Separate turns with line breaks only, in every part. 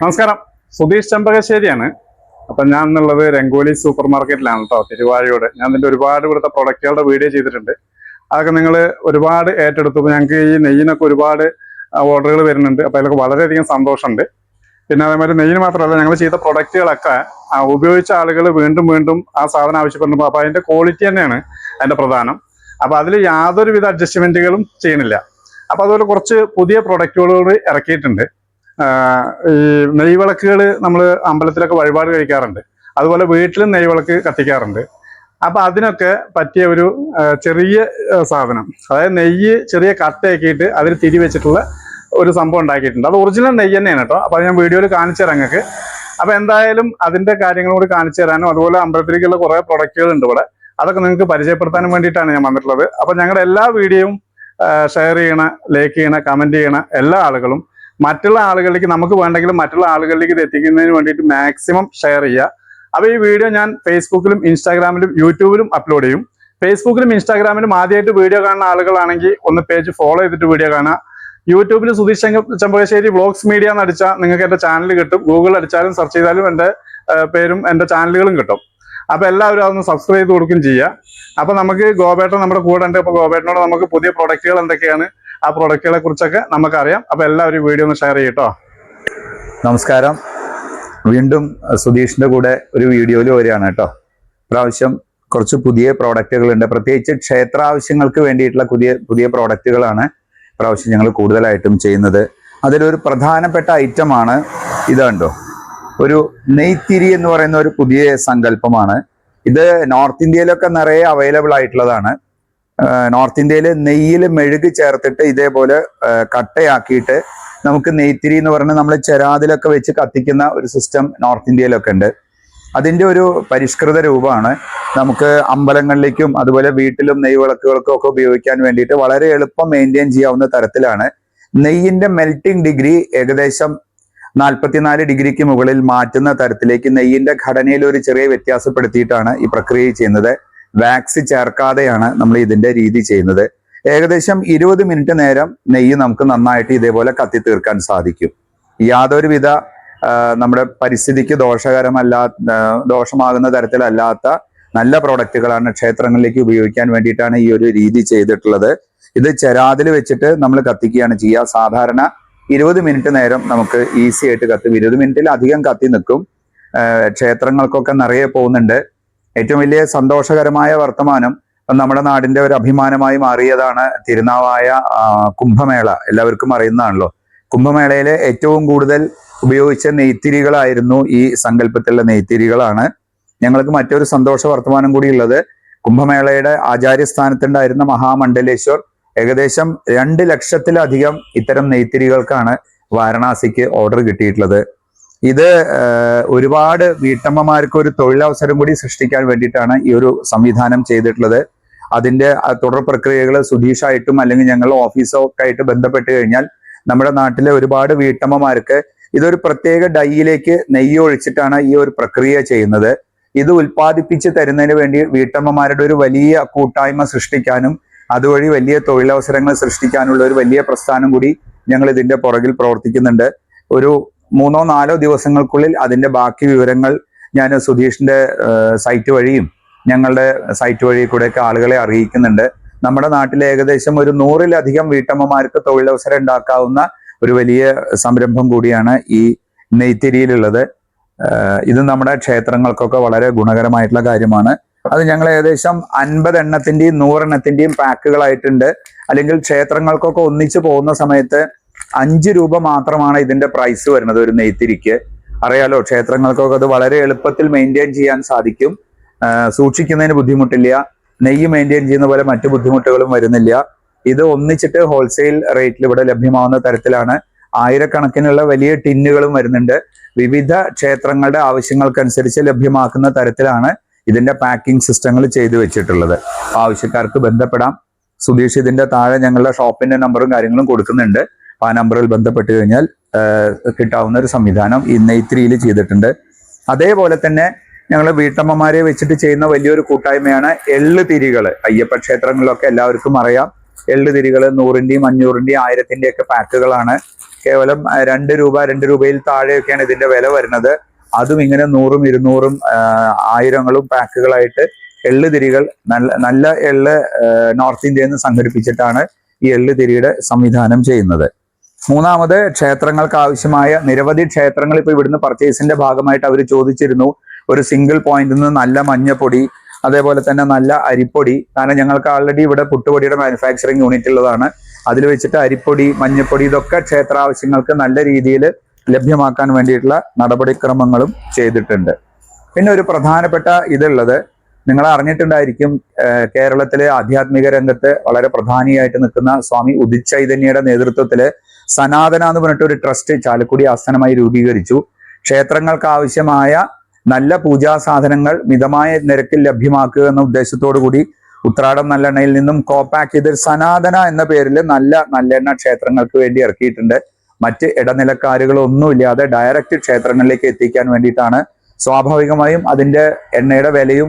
നമസ്കാരം. സുധീഷ് ചെമ്പകശ്ശേരിയാണ്. അപ്പം ഞാൻ എന്നുള്ളത് രംഗോലി സൂപ്പർ മാർക്കറ്റിലാണ് കേട്ടോ തിരുവാഴയോട്. ഞാൻ ഇതിന്റെ ഒരുപാട് ഇവിടുത്തെ പ്രൊഡക്റ്റുകളുടെ വീഡിയോ ചെയ്തിട്ടുണ്ട്. അതൊക്കെ നിങ്ങൾ ഒരുപാട് ഏറ്റെടുത്തു. ഞങ്ങൾക്ക് ഈ നെയ്യിനൊക്കെ ഒരുപാട് ഓർഡറുകൾ വരുന്നുണ്ട്. അപ്പോൾ അതിലൊക്കെ വളരെയധികം സന്തോഷമുണ്ട്. പിന്നെ അതേമാതിരി നെയ്യിന് മാത്രമല്ല ഞങ്ങൾ ചെയ്ത പ്രൊഡക്റ്റുകളൊക്കെ ഉപയോഗിച്ച ആളുകൾ വീണ്ടും വീണ്ടും ആ സാധനം ആവശ്യപ്പെടുമ്പോൾ അപ്പോൾ അതിന്റെ ക്വാളിറ്റി തന്നെയാണ് അതിന്റെ പ്രധാനം. അപ്പോൾ അതിൽ യാതൊരുവിധ അഡ്ജസ്റ്റ്മെന്റുകളും ചെയ്യണില്ല അപ്പോൾ അതുപോലെ കുറച്ച് പുതിയ പ്രൊഡക്റ്റുകളോട് ഇറക്കിയിട്ടുണ്ട്. ഈ നെയ്വിളക്കുകൾ നമ്മൾ അമ്പലത്തിലൊക്കെ വഴിപാട് കഴിക്കാറുണ്ട്. അതുപോലെ വീട്ടിലും നെയ്വിളക്ക് കത്തിക്കാറുണ്ട്. അപ്പൊ അതിനൊക്കെ പറ്റിയ ഒരു ചെറിയ സാധനം. അതായത് നെയ്യ് ചെറിയ കട്ടയാക്കിയിട്ട് അതിൽ തിരി വെച്ചിട്ടുള്ള ഒരു സംഭവം ഉണ്ടാക്കിയിട്ടുണ്ട്. അത് ഒറിജിനൽ നെയ്യ് തന്നെയാണ് കേട്ടോ. അപ്പൊ ഞാൻ വീഡിയോയിൽ കാണിച്ചു തരാം നിങ്ങൾക്ക്. അപ്പൊ എന്തായാലും അതിന്റെ കാര്യങ്ങൾ കൂടി കാണിച്ചു തരാനും അതുപോലെ അമ്പലത്തിലേക്കുള്ള കുറേ പ്രൊഡക്റ്റുകൾ ഉണ്ട് ഇവിടെ. അതൊക്കെ നിങ്ങൾക്ക് പരിചയപ്പെടുത്താനും വേണ്ടിയിട്ടാണ് ഞാൻ വന്നിട്ടുള്ളത്. അപ്പൊ ഞങ്ങളുടെ എല്ലാ വീഡിയോയും ഷെയർ ചെയ്യണ ലൈക്ക് ചെയ്യണ കമന്റ് ചെയ്യണ എല്ലാ ആളുകളും മറ്റുള്ള ആളുകളിലേക്ക് നമുക്ക് വേണ്ടെങ്കിലും മറ്റുള്ള ആളുകളിലേക്ക് ഇത് എത്തിക്കുന്നതിന് വേണ്ടിയിട്ട് മാക്സിമം ഷെയർ ചെയ്യുക. അപ്പോൾ ഈ വീഡിയോ ഞാൻ ഫേസ്ബുക്കിലും ഇൻസ്റ്റാഗ്രാമിലും യൂട്യൂബിലും അപ്ലോഡ് ചെയ്യും. ഫേസ്ബുക്കിലും ഇൻസ്റ്റാഗ്രാമിലും ആദ്യമായിട്ട് വീഡിയോ കാണുന്ന ആളുകളാണെങ്കിൽ ഒന്ന് പേജ് ഫോളോ ചെയ്തിട്ട് വീഡിയോ കാണുക. യൂട്യൂബിൽ സുധീഷ് ചെമ്പകശ്ശേരി വ്ളോഗ്സ് മീഡിയ എന്ന് അടിച്ചാൽ നിങ്ങൾക്ക് എന്റെ ചാനൽ കിട്ടും. ഗൂഗിൾ അടിച്ചാലും സെർച്ച് ചെയ്താലും എന്റെ പേരും എന്റെ ചാനലുകളും കിട്ടും. അപ്പോൾ എല്ലാവരും അതൊന്ന് സബ്സ്ക്രൈബ് ചെയ്ത് കൊടുക്കുകയും ചെയ്യുക. അപ്പോൾ നമുക്ക് ഗോപേട്ടൻ നമ്മുടെ കൂടെ ഉണ്ട്. അപ്പോൾ ഗോപേട്ടനോട് നമുക്ക് പുതിയ പ്രൊഡക്റ്റുകൾ എന്തൊക്കെയാണ്? ആ പ്രൊഡക്റ്റുകളെ കുറിച്ചൊക്കെ നമുക്കറിയാം. അപ്പോൾ എല്ലാവരും വീഡിയോ ഒന്ന് ഷെയർ ചെയ്യട്ടോ
നമസ്കാരം. വീണ്ടും സുധീഷിന്റെ കൂടെ ഒരു വീഡിയോയിൽ വരികയാണ് കേട്ടോ. പ്രാവശ്യം കുറച്ച് പുതിയ പ്രോഡക്റ്റുകളുണ്ട് പ്രത്യേകിച്ച് ക്ഷേത്ര ആവശ്യങ്ങൾക്ക് വേണ്ടിയിട്ടുള്ള പുതിയ പുതിയ പ്രോഡക്റ്റുകളാണ് പ്രാവശ്യം ഞങ്ങൾ കൂടുതലായിട്ടും ചെയ്യുന്നത്. അതിലൊരു പ്രധാനപ്പെട്ട ഐറ്റമാണ് ഇത് കണ്ടോ. ഒരു നെയ്ത്തിരി എന്ന് പറയുന്ന ഒരു പുതിയ സങ്കല്പമാണ്. ഇത് നോർത്ത് ഇന്ത്യയിലൊക്കെ നിറയെ അവൈലബിൾ ആയിട്ടുള്ളതാണ്. നോർത്ത് ഇന്ത്യയിൽ നെയ്യിൽ മെഴുക് ചേർത്തിട്ട് ഇതേപോലെ കട്ടയാക്കിയിട്ട് നമുക്ക് നെയ്ത്തിരി എന്ന് പറഞ്ഞ് നമ്മൾ ചെരാതിലൊക്കെ വെച്ച് കത്തിക്കുന്ന ഒരു സിസ്റ്റം നോർത്ത് ഇന്ത്യയിലൊക്കെ ഉണ്ട്. അതിന്റെ ഒരു പരിഷ്കൃത രൂപമാണ് നമുക്ക് അമ്പലങ്ങളിലേക്കും അതുപോലെ വീട്ടിലും നെയ്യ് വിളക്കുകൾക്കും ഒക്കെ ഉപയോഗിക്കാൻ വേണ്ടിയിട്ട് വളരെ എളുപ്പം മെയിന്റെയിൻ ചെയ്യാവുന്ന തരത്തിലാണ്. നെയ്യിന്റെ മെൽറ്റിംഗ് ഡിഗ്രി ഏകദേശം നാൽപ്പത്തിനാല് ഡിഗ്രിക്ക് മുകളിൽ മാറ്റുന്ന തരത്തിലേക്ക് നെയ്യിന്റെ ഘടനയിൽ ഒരു ചെറിയ വ്യത്യാസപ്പെടുത്തിയിട്ടാണ് ഈ പ്രക്രിയ ചെയ്യുന്നത്. വാക്സ് ചേർക്കാതെയാണ് നമ്മൾ ഇതിന്റെ രീതി ചെയ്യുന്നത്. ഏകദേശം ഇരുപത് മിനിറ്റ് നേരം നെയ്യ് നമുക്ക് നന്നായിട്ട് ഇതേപോലെ കത്തി തീർക്കാൻ സാധിക്കും. യാതൊരുവിധ നമ്മുടെ പരിസ്ഥിതിക്ക് ദോഷകരമല്ലാ ദോഷമാകുന്ന തരത്തിലല്ലാത്ത നല്ല പ്രോഡക്റ്റുകളാണ് ക്ഷേത്രങ്ങളിലേക്ക് ഉപയോഗിക്കാൻ വേണ്ടിയിട്ടാണ് ഈ ഒരു രീതി ചെയ്തിട്ടുള്ളത്. ഇത് ചെരാതിൽ വെച്ചിട്ട് നമ്മൾ കത്തിക്കുകയാണ് ചെയ്യുക. സാധാരണ ഇരുപത് മിനിറ്റ് നേരം നമുക്ക് ഈസി ആയിട്ട് കത്തും. ഇരുപത് മിനിറ്റിൽ അധികം കത്തി നിൽക്കും. ക്ഷേത്രങ്ങൾക്കൊക്കെ നിറയെ പോകുന്നുണ്ട്. ഏറ്റവും വലിയ സന്തോഷകരമായ വർത്തമാനം നമ്മുടെ നാടിന്റെ ഒരു അഭിമാനമായി മാറിയതാണ് തിരുനാവായ കുംഭമേള. എല്ലാവർക്കും അറിയുന്നതാണല്ലോ. കുംഭമേളയിലെ ഏറ്റവും കൂടുതൽ ഉപയോഗിച്ച നെയ്ത്തിരികളായിരുന്നു ഈ സങ്കല്പത്തിലുള്ള നെയ്ത്തിരികളാണ്. ഞങ്ങൾക്ക് മറ്റൊരു സന്തോഷ വർത്തമാനം കൂടിയുള്ളത് കുംഭമേളയുടെ ആചാര്യസ്ഥാനത്തുണ്ടായിരുന്ന മഹാമണ്ഡലേശ്വർ ഏകദേശം രണ്ട് ലക്ഷത്തിലധികം ഇത്തരം നെയ്ത്തിരികൾക്കാണ് വാരണാസിക്ക് ഓർഡർ കിട്ടിയിട്ടുള്ളത്. ഇത് ഒരുപാട് വീട്ടമ്മമാർക്ക് ഒരു തൊഴിലവസരം കൂടി സൃഷ്ടിക്കാൻ വേണ്ടിയിട്ടാണ് ഈ ഒരു സംവിധാനം ചെയ്തിട്ടുള്ളത്. അതിന്റെ തുടർ പ്രക്രിയകൾ സുധീഷായിട്ടും അല്ലെങ്കിൽ ഞങ്ങൾ ഓഫീസോ ഒക്കെ ആയിട്ട് ബന്ധപ്പെട്ട് കഴിഞ്ഞാൽ നമ്മുടെ നാട്ടിലെ ഒരുപാട് വീട്ടമ്മമാർക്ക് ഇതൊരു പ്രത്യേക ഡൈയിലേക്ക് നെയ്യ് ഒഴിച്ചിട്ടാണ് ഈ ഒരു പ്രക്രിയ ചെയ്യുന്നത്. ഇത് ഉൽപ്പാദിപ്പിച്ച് തരുന്നതിന് വേണ്ടി വീട്ടമ്മമാരുടെ ഒരു വലിയ കൂട്ടായ്മ സൃഷ്ടിക്കാനും അതുവഴി വലിയ തൊഴിലവസരങ്ങൾ സൃഷ്ടിക്കാനുള്ള ഒരു വലിയ പ്രസ്ഥാനം കൂടി ഞങ്ങൾ ഇതിന്റെ പുറകിൽ പ്രവർത്തിക്കുന്നുണ്ട്. ഒരു മൂന്നോ നാലോ ദിവസങ്ങൾക്കുള്ളിൽ അതിന്റെ ബാക്കി വിവരങ്ങൾ ഞാൻ സുധീഷിന്റെ സൈറ്റ് വഴിയും ഞങ്ങളുടെ സൈറ്റ് വഴി കൂടെയൊക്കെ ആളുകളെ അറിയിക്കുന്നുണ്ട്. നമ്മുടെ നാട്ടിലെ ഏകദേശം ഒരു നൂറിലധികം വീട്ടമ്മമാർക്ക് തൊഴിലവസരം ഉണ്ടാക്കാവുന്ന ഒരു വലിയ സംരംഭം കൂടിയാണ് ഈ നെയ്ത്തിരിയിലുള്ളത്. ഇത് നമ്മുടെ ക്ഷേത്രങ്ങൾക്കൊക്കെ വളരെ ഗുണകരമായിട്ടുള്ള കാര്യമാണ്. അത് ഞങ്ങൾ ഏകദേശം അൻപത് എണ്ണത്തിന്റെയും നൂറെണ്ണത്തിന്റെയും പാക്കുകളായിട്ടുണ്ട്. അല്ലെങ്കിൽ ക്ഷേത്രങ്ങൾക്കൊക്കെ ഒന്നിച്ചു പോകുന്ന സമയത്ത് അഞ്ച് രൂപ മാത്രമാണ് ഇതിന്റെ പ്രൈസ് വരുന്നത് ഒരു നെയ്ത്തിരിക്ക്. അറിയാലോ ക്ഷേത്രങ്ങൾക്കൊക്കെ അത് വളരെ എളുപ്പത്തിൽ മെയിന്റെയിൻ ചെയ്യാൻ സാധിക്കും. സൂക്ഷിക്കുന്നതിന് ബുദ്ധിമുട്ടില്ല. നെയ്യ് മെയിന്റെയിൻ ചെയ്യുന്ന പോലെ മറ്റു ബുദ്ധിമുട്ടുകളും വരുന്നില്ല. ഇത് ഒന്നിച്ചിട്ട് ഹോൾസെയിൽ റേറ്റിൽ ഇവിടെ ലഭ്യമാവുന്ന തരത്തിലാണ്. ആയിരക്കണക്കിനുള്ള വലിയ ടിന്നുകളും വരുന്നുണ്ട്. വിവിധ ക്ഷേത്രങ്ങളുടെ ആവശ്യങ്ങൾക്കനുസരിച്ച് ലഭ്യമാക്കുന്ന തരത്തിലാണ് ഇതിന്റെ പാക്കിംഗ് സിസ്റ്റങ്ങൾ ചെയ്തു വെച്ചിട്ടുള്ളത്. ആവശ്യക്കാർക്ക് ബന്ധപ്പെടാം. സുധീഷ് ഇതിന്റെ താഴെ ഞങ്ങളുടെ ഷോപ്പിന്റെ നമ്പറും കാര്യങ്ങളും കൊടുക്കുന്നുണ്ട്. ആ നമ്പറിൽ ബന്ധപ്പെട്ട് കഴിഞ്ഞാൽ കിട്ടാവുന്ന ഒരു സംവിധാനം ഈ നെയ്ത്രിയിൽ ചെയ്തിട്ടുണ്ട്. അതേപോലെ തന്നെ ഞങ്ങൾ വീട്ടമ്മമാരെ വെച്ചിട്ട് ചെയ്യുന്ന വലിയൊരു കൂട്ടായ്മയാണ് എള്ള് തിരികൾ അയ്യപ്പ ക്ഷേത്രങ്ങളിലൊക്കെ എല്ലാവർക്കും അറിയാം. എള്ള് തിരികൾ നൂറിന്റെയും അഞ്ഞൂറിന്റെയും ആയിരത്തിന്റെയും ഒക്കെ പാക്കുകളാണ്. കേവലം രണ്ട് രൂപ രണ്ട് രൂപയിൽ താഴെയൊക്കെയാണ് ഇതിന്റെ വില വരുന്നത്. അതും ഇങ്ങനെ നൂറും ഇരുന്നൂറും ആയിരങ്ങളും പാക്കുകളായിട്ട് എള്ള് തിരികൾ നല്ല നല്ല എള്ള് നോർത്ത് ഇന്ത്യയിൽ നിന്ന് സംഘടിപ്പിച്ചിട്ടാണ് ഈ എള്ള് തിരിയുടെ സംവിധാനം ചെയ്യുന്നത്. മൂന്നാമത് ക്ഷേത്രങ്ങൾക്ക് ആവശ്യമായ നിരവധി ക്ഷേത്രങ്ങൾ ഇപ്പൊ ഇവിടുന്ന് പർച്ചേസിന്റെ ഭാഗമായിട്ട് അവർ ചോദിച്ചിരുന്നു. ഒരു സിംഗിൾ പോയിന്റിൽ നിന്ന് നല്ല മഞ്ഞപ്പൊടി അതേപോലെ തന്നെ നല്ല അരിപ്പൊടി. കാരണം ഞങ്ങൾക്ക് ആൾറെഡി ഇവിടെ പുട്ടുപൊടിയുടെ മാനുഫാക്ചറിങ് യൂണിറ്റ് ഉള്ളതാണ്. അതിൽ വെച്ചിട്ട് അരിപ്പൊടി മഞ്ഞപ്പൊടി ഇതൊക്കെ ക്ഷേത്ര ആവശ്യങ്ങൾക്ക് നല്ല രീതിയിൽ ലഭ്യമാക്കാൻ വേണ്ടിയിട്ടുള്ള നടപടിക്രമങ്ങളും ചെയ്തിട്ടുണ്ട്. പിന്നെ ഒരു പ്രധാനപ്പെട്ട ഇതുള്ളത് നിങ്ങൾ അറിഞ്ഞിട്ടുണ്ടായിരിക്കും കേരളത്തിലെ ആധ്യാത്മിക രംഗത്ത് വളരെ പ്രധാനിയായിട്ട് നിൽക്കുന്ന സ്വാമി ഉദിച്ചൈതന്യയുടെ നേതൃത്വത്തിൽ സനാതന എന്ന് പറഞ്ഞിട്ട് ഒരു ട്രസ്റ്റ് ചാലക്കുടി ആസ്ഥാനമായി രൂപീകരിച്ചു. ക്ഷേത്രങ്ങൾക്ക് ആവശ്യമായ നല്ല പൂജാ സാധനങ്ങൾ മിതമായ നിരക്കിൽ ലഭ്യമാക്കുക എന്ന ഉദ്ദേശത്തോടു കൂടി ഉത്രാടം നല്ലെണ്ണയിൽ നിന്നും കോപ്പാക്ക് ചെയ്ത് സനാതന എന്ന പേരിൽ നല്ല നല്ലെണ്ണ ക്ഷേത്രങ്ങൾക്ക് വേണ്ടി ഇറക്കിയിട്ടുണ്ട്. മറ്റ് ഇടനിലക്കാരുകളൊന്നുമില്ലാതെ ഡയറക്റ്റ് ക്ഷേത്രങ്ങളിലേക്ക് എത്തിക്കാൻ വേണ്ടിയിട്ടാണ്. സ്വാഭാവികമായും അതിന്റെ എണ്ണയുടെ വിലയും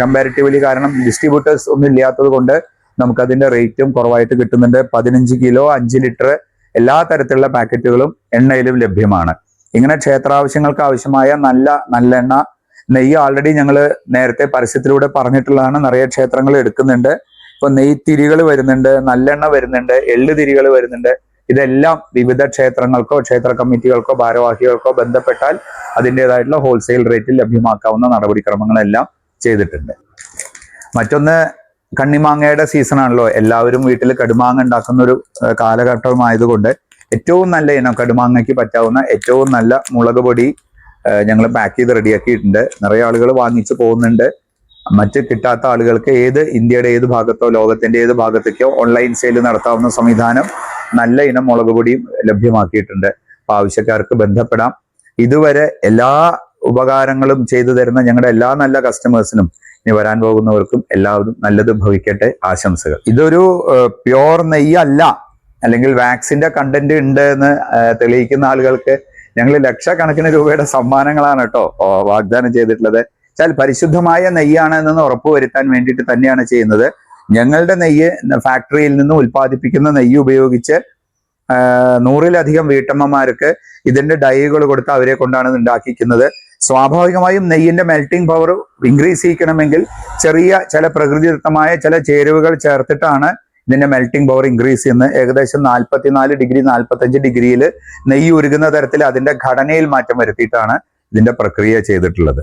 കമ്പാരിറ്റീവ്ലി കാരണം ഡിസ്ട്രിബ്യൂട്ടേഴ്സ് ഒന്നും ഇല്ലാത്തത് കൊണ്ട് നമുക്ക് അതിന്റെ റേറ്റും കുറവായിട്ട് കിട്ടുന്നുണ്ട്. പതിനഞ്ച് കിലോ അഞ്ച് ലിറ്റർ എല്ലാ തരത്തിലുള്ള പാക്കറ്റുകളും എണ്ണയിലും ലഭ്യമാണ്. ഇങ്ങനെ ക്ഷേത്രാവശ്യങ്ങൾക്ക് ആവശ്യമായ നല്ല നല്ലെണ്ണ നെയ്യ് ആൾറെഡി ഞങ്ങൾ നേരത്തെ പരസ്യത്തിലൂടെ പറഞ്ഞിട്ടുള്ളതാണ്. നിറയെ ക്ഷേത്രങ്ങൾ എടുക്കുന്നുണ്ട്. ഇപ്പൊ നെയ്ത്തിരികൾ വരുന്നുണ്ട് നല്ലെണ്ണ വരുന്നുണ്ട് എള്ളു തിരികൾ വരുന്നുണ്ട്. ഇതെല്ലാം വിവിധ ക്ഷേത്രങ്ങൾക്കോ ക്ഷേത്ര കമ്മിറ്റികൾക്കോ ഭാരവാഹികൾക്കോ ബന്ധപ്പെട്ടാൽ അതിന്റെതായിട്ടുള്ള ഹോൾസെയിൽ റേറ്റിൽ ലഭ്യമാക്കാവുന്ന നടപടിക്രമങ്ങളെല്ലാം ചെയ്തിട്ടുണ്ട്. മറ്റൊന്ന് കണ്ണിമാങ്ങയുടെ സീസൺ ആണല്ലോ. എല്ലാവരും വീട്ടിൽ കടുമാങ്ങ ഉണ്ടാക്കുന്ന ഒരു കാലഘട്ടമായതുകൊണ്ട് ഏറ്റവും നല്ല ഇനം കടുമാങ്ങയ്ക്ക് പറ്റാവുന്ന ഏറ്റവും നല്ല മുളക് പൊടി ഞങ്ങൾ പാക്ക് ചെയ്ത് റെഡിയാക്കിയിട്ടുണ്ട്. നിറയെ ആളുകൾ വാങ്ങിച്ചു പോകുന്നുണ്ട്. മറ്റ് കിട്ടാത്ത ആളുകൾക്ക് ഏത് ഇന്ത്യയുടെ ഏത് ഭാഗത്തോ ലോകത്തിന്റെ ഏത് ഭാഗത്തേക്കോ ഓൺലൈൻ സെയിൽ നടത്താവുന്ന സംവിധാനം നല്ല ഇനം മുളക് പൊടിയും ലഭ്യമാക്കിയിട്ടുണ്ട്. അപ്പൊ ആവശ്യക്കാർക്ക് ബന്ധപ്പെടാം. ഇതുവരെ എല്ലാ ഉപകാരങ്ങളും ചെയ്തു തരുന്ന ഞങ്ങളുടെ എല്ലാ നല്ല കസ്റ്റമേഴ്സിനും ഇനി വരാൻ പോകുന്നവർക്കും എല്ലാവരും നല്ലത് ഭവിക്കട്ടെ ആശംസകൾ. ഇതൊരു പ്യോർ നെയ്യല്ല. അല്ലെങ്കിൽ വാക്സിന്റെ കണ്ടന്റ് ഉണ്ട് എന്ന് തെളിയിക്കുന്ന ആളുകൾക്ക് ഞങ്ങൾ ലക്ഷക്കണക്കിന് രൂപയുടെ സമ്മാനങ്ങളാണ് കേട്ടോ വാഗ്ദാനം ചെയ്തിട്ടുള്ളത്. വെച്ചാൽ പരിശുദ്ധമായ നെയ്യാണ് എന്ന് ഉറപ്പുവരുത്താൻ വേണ്ടിയിട്ട് തന്നെയാണ് ചെയ്യുന്നത്. ഞങ്ങളുടെ നെയ്യ് ഫാക്ടറിയിൽ നിന്ന് ഉൽപ്പാദിപ്പിക്കുന്ന നെയ്യ് ഉപയോഗിച്ച് നൂറിലധികം വീട്ടമ്മമാർക്ക് ഇതിന്റെ ഡൈകൾ കൊടുത്ത് അവരെ കൊണ്ടാണ് ഉണ്ടാക്കിക്കുന്നത്. സ്വാഭാവികമായും നെയ്യിന്റെ മെൽറ്റിംഗ് പവർ ഇൻക്രീസ് ചെയ്യിക്കണമെങ്കിൽ ചെറിയ ചില പ്രകൃതിദത്തമായ ചില ചേരുവകൾ ചേർത്തിട്ടാണ് ഇതിന്റെ മെൽറ്റിംഗ് പവർ ഇൻക്രീസ് ചെയ്യുന്നത്. ഏകദേശം നാൽപ്പത്തിനാല് ഡിഗ്രി നാൽപ്പത്തഞ്ച് ഡിഗ്രിയിൽ നെയ്യ് ഉരുകുന്ന തരത്തിൽ അതിന്റെ ഘടനയിൽ മാറ്റം വരുത്തിയിട്ടാണ് ഇതിന്റെ പ്രക്രിയ ചെയ്തിട്ടുള്ളത്.